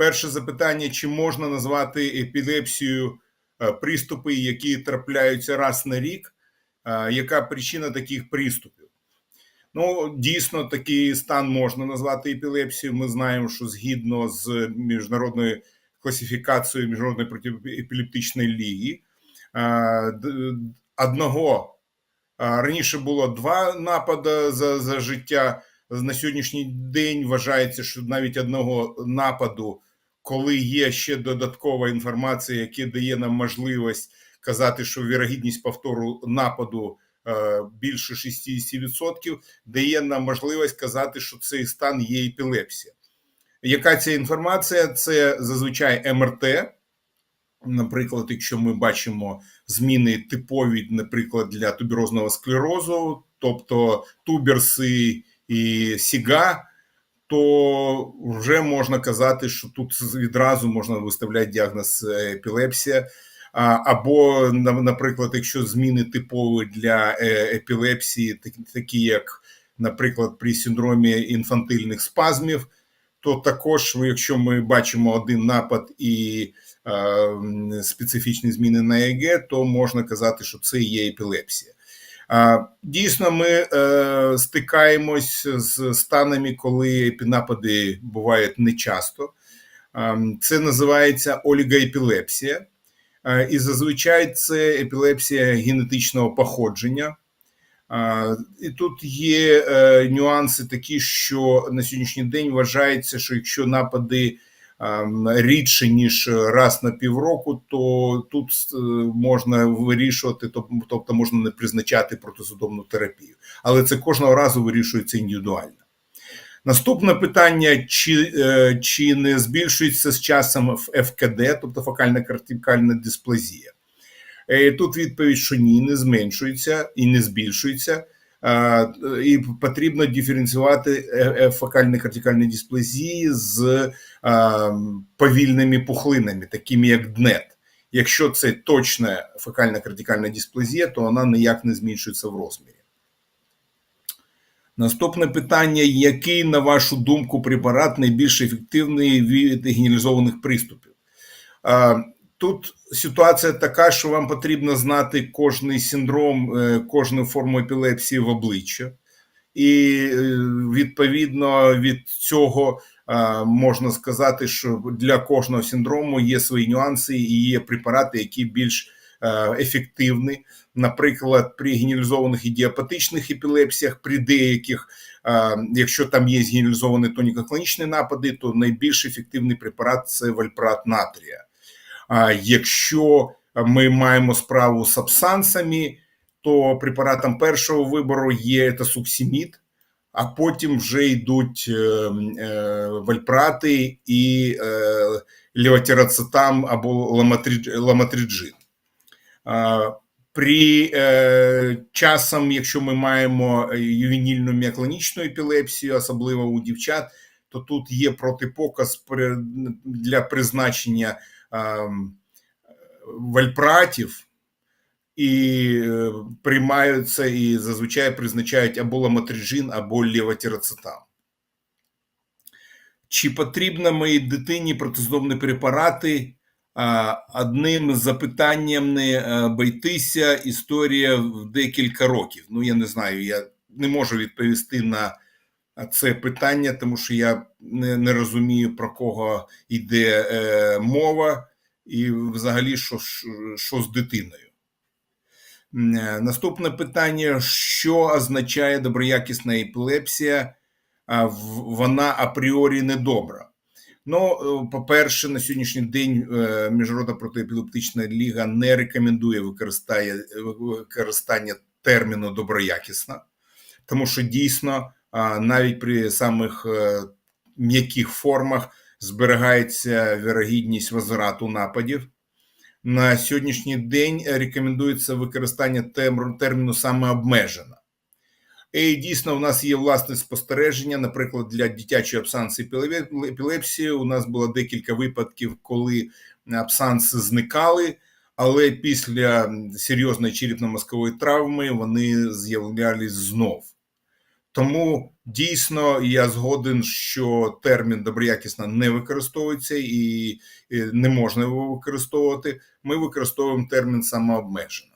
Перше запитання: чи можна назвати епілепсією е, приступи, які трапляються раз на рік? Е, Яка причина таких приступів? Ну, дійсно, такий стан можна назвати епілепсією. Ми знаємо, що згідно з міжнародною класифікацією міжнародної протиепілептичної ліги, е, одного раніше було два напади за, за життя. На сьогоднішній день вважається, що навіть одного нападу, коли є ще додаткова інформація, яка дає нам можливість казати, що вірогідність повтору нападу е, більше 60%, дає нам можливість казати, що цей стан є епілепсія. Яка ця інформація? Це зазвичай МРТ. Наприклад, якщо ми бачимо зміни типові, наприклад, для туберозного склерозу, тобто туберси і сіга, то вже можна казати, що тут відразу можна виставляти діагноз е, епілепсія. Або, на- наприклад, якщо зміни типові для е, епілепсії, такі як, наприклад, при синдромі інфантильних спазмів, то також, якщо ми бачимо один напад і специфічні зміни на ЕГ, то можна казати, що це є епілепсія. Дійсно, ми е, стикаємось з станами, коли епінапади бувають нечасто. Це називається олігоепілепсія. І зазвичай це епілепсія генетичного походження. І тут є е, нюанси такі, що на сьогоднішній день вважається, що якщо напади рідше ніж раз на півроку, то тут е, можна вирішувати, тобто можна не призначати протизудомну терапію, але це кожного разу вирішується індивідуально. Наступне питання: чи, е, чи не збільшується з часом в ФКД, тобто фокальна кортикальна дисплазія? Е, Тут відповідь, що ні, не зменшується і не збільшується. А, І потрібно диференціювати е, е, фокальні кортикальні дисплазії з повільними пухлинами, такими як ДНЕТ. Якщо це точна фокальна кортикальна дисплазія, то вона ніяк не зменшується в розмірі. Наступне питання: який, на вашу думку, препарат найбільш ефективний від генералізованих приступів? Тут ситуація така, що вам потрібно знати кожний синдром, е, кожну форму епілепсії в обличчя, і е, відповідно від цього е, можна сказати, що для кожного синдрому є свої нюанси і є препарати, які більш ефективні. Наприклад, при генералізованих ідіопатичних епілепсіях, при деяких, якщо там є генералізовані тоніко-клонічні напади, то найбільш ефективний препарат це вальпрат натрія. Якщо ми маємо справу з абсансами, то препаратом першого вибору є це а потім вже йдуть е, е, вальпрати і е, або ламатридж- ламатріджин. А, При е, часом, якщо ми маємо ювенільну міоклонічну епілепсію, особливо у дівчат, то тут є протипоказ для призначення вальпратів і е, приймаються і зазвичай призначають або ламатрижин, або левотирацетам. Чи потрібно моїй дитині протизодомні препарати? Одним запитанням не е, бойтися історія в декілька років. Ну, я не знаю, я не можу відповісти на це питання, тому що я не, не розумію, про кого йде е, мова, і взагалі, що, що з дитиною. Е, Наступне питання: що означає доброякісна епілепсія? Вона апріорі недобра. Ну, е, по-перше, на сьогоднішній день е, Міжнародна протиепілептична ліга не рекомендує використання, терміну доброякісна, тому що дійсно навіть при самих е, м'яких формах зберігається вірогідність возврату нападів. На сьогоднішній день рекомендується використання терміну саме обмежена. І дійсно, у нас є власне спостереження. Наприклад, для дитячої абсанси епілепсії у нас було декілька випадків, коли абсанси зникали, але після серйозної черепно-мозкової травми вони з'являлись знов. Тому дійсно я згоден, що термін доброякісна не використовується і не можна його використовувати. Ми використовуємо термін самообмежено.